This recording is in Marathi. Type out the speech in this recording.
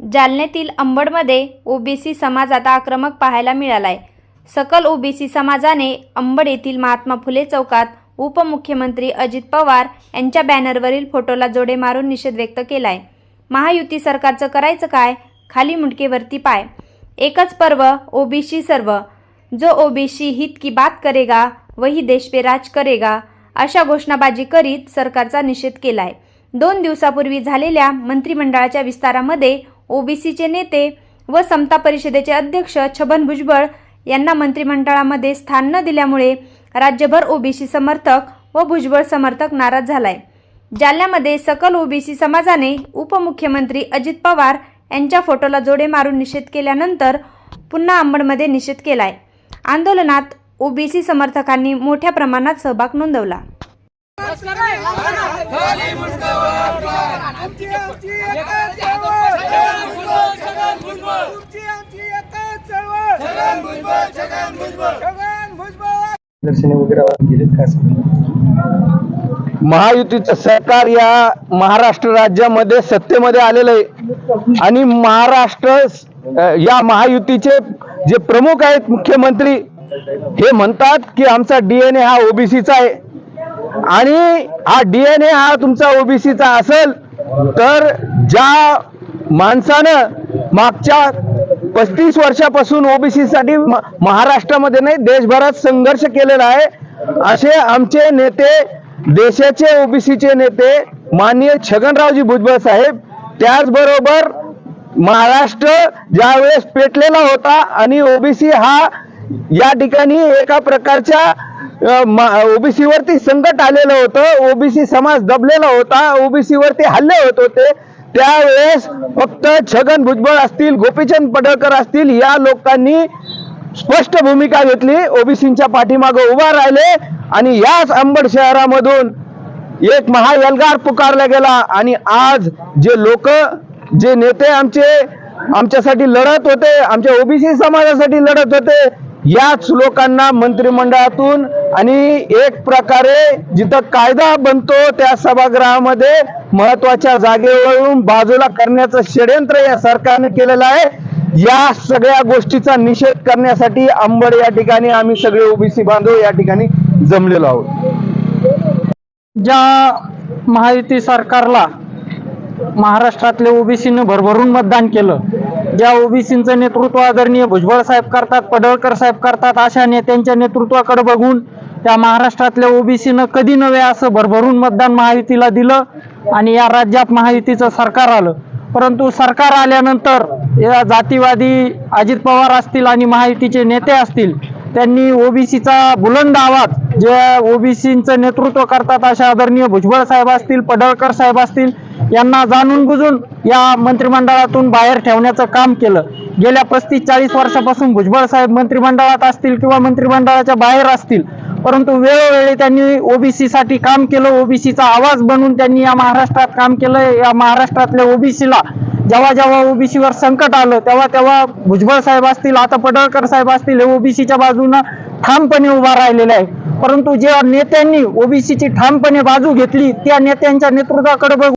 जालन्यातील अंबडमध्ये ओबीसी समाज आता आक्रमक पाहायला मिळालाय. सकल ओबीसी समाजाने अंबड येथील महात्मा फुले चौकात उपमुख्यमंत्री अजित पवार यांच्या बॅनरवरील फोटोला जोडे मारून निषेध व्यक्त केलाय. महायुती सरकारचं करायचं काय? खाली मुंडकेवरती पाय. एकच पर्व ओबीसी सर्व. जो ओबीसी हित की बात करेगा वही देश पे राज करेगा अशा घोषणाबाजी करीत सरकारचा निषेध केलाय. दोन दिवसापूर्वी झालेल्या मंत्रिमंडळाच्या विस्तारामध्ये ओबीसीचे नेते व समता परिषदेचे अध्यक्ष छबन भुजबळ यांना मंत्रिमंडळामध्ये स्थान न दिल्यामुळे राज्यभर ओबीसी समर्थक व भुजबळ समर्थक नाराज झालाय. जालन्यामध्ये सकल ओबीसी समाजाने उपमुख्यमंत्री अजित पवार यांच्या फोटोला जोडे मारून निषेध केल्यानंतर पुन्हा अंबडमध्ये निषेध केलाय. आंदोलनात ओबीसी समर्थकांनी मोठ्या प्रमाणात सहभाग नोंदवला. आमची आमची चळवळ तुमची आमची एकच चळवळ! छगन भुजबळ छगन भुजबळ! छगन भुजबळ! दर्शने वगैरे गेलेत महायुतीचं सरकार या महाराष्ट्र राज्यामध्ये सत्तेमध्ये आलेलं आहे. आणि महाराष्ट्र या महायुतीचे जे प्रमुख आहेत मुख्यमंत्री हे म्हणतात की आमचा डीएनए हा ओबीसीचा आहे. आणि हा डीएनए हा तुमचा ओबीसीचा असेल तर ज्या माणसानं मागच्या पस्तीस वर्षापासून ओबीसी साठी महाराष्ट्रामध्ये नाही देशभरात संघर्ष केलेला आहे. असे आमचे नेते देशाचे ओबीसीचे नेते माननीय छगनरावजी भुजबळ साहेब त्याचबरोबर महाराष्ट्र ज्यावेळेस पेटलेला होता आणि ओबीसी हा या ठिकाणी एका प्रकारच्या ओबीसी वरती संकट आलेलं होतं. ओबीसी समाज दबलेला होता. ओबीसी वरती हल्ले होत होते. त्यावेळेस फक्त छगन भुजबळ असतील गोपीचंद पडळकर असतील या लोकांनी स्पष्ट भूमिका घेतली. ओबीसींच्या पाठीमागे उभा राहिले आणि याच अंबड शहरामधून एक महायलगार पुकारला गेला. आणि आज जे लोक जे नेते आमचे आमच्यासाठी लढत होते आमच्या ओबीसी समाजासाठी लढत होते याच लोकांना मंत्रिमंडळातून आणि एक प्रकारे जिथं कायदा बनतो त्या सभागृहामध्ये महत्त्वाच्या जागेवरून बाजूला करण्याचं षडयंत्र या सरकारने केलेलं आहे. या सगळ्या गोष्टीचा निषेध करण्यासाठी अंबड या ठिकाणी आम्ही सगळे ओबीसी बांधव या ठिकाणी जमलेलो आहोत. ज्या महायुती सरकारला महाराष्ट्रातले ओबीसीनं भरभरून मतदान केलं ज्या ओबीसींचं नेतृत्व आदरणीय भुजबळ साहेब करतात पडळकर साहेब करतात अशा नेत्यांच्या नेतृत्वाकडे बघून त्या महाराष्ट्रातल्या ओबीसीनं कधी नव्हे असं भरभरून मतदान महायुतीला दिलं आणि या राज्यात महायुतीचं सरकार आलं. परंतु सरकार आल्यानंतर या जातीवादी अजित पवार असतील आणि महायुतीचे नेते असतील त्यांनी ओबीसीचा बुलंद आवाज जे ओबीसींचं नेतृत्व करतात अशा आदरणीय भुजबळ साहेब असतील पडळकर साहेब असतील यांना जाणून बुजून या मंत्रिमंडळातून बाहेर ठेवण्याचं काम केलं. गेल्या पस्तीस चाळीस वर्षापासून भुजबळ साहेब मंत्रिमंडळात असतील किंवा मंत्रिमंडळाच्या बाहेर असतील परंतु वेळोवेळी त्यांनी ओबीसी साठी काम केलं ओबीसीचा आवाज बनून त्यांनी या महाराष्ट्रात काम केलं. या महाराष्ट्रातल्या ओबीसीला जेव्हा जेव्हा ओबीसीवर संकट आलं तेव्हा तेव्हा भुजबळ साहेब असतील आता पडळकर साहेब असतील हे ओबीसीच्या बाजूनं ठामपणे उभा राहिलेले आहे परंतु ज्या नेत्यांनी ओबीसीची ठामपणे बाजू घेतली त्या नेत्यांच्या नेतृत्वाकडे बघून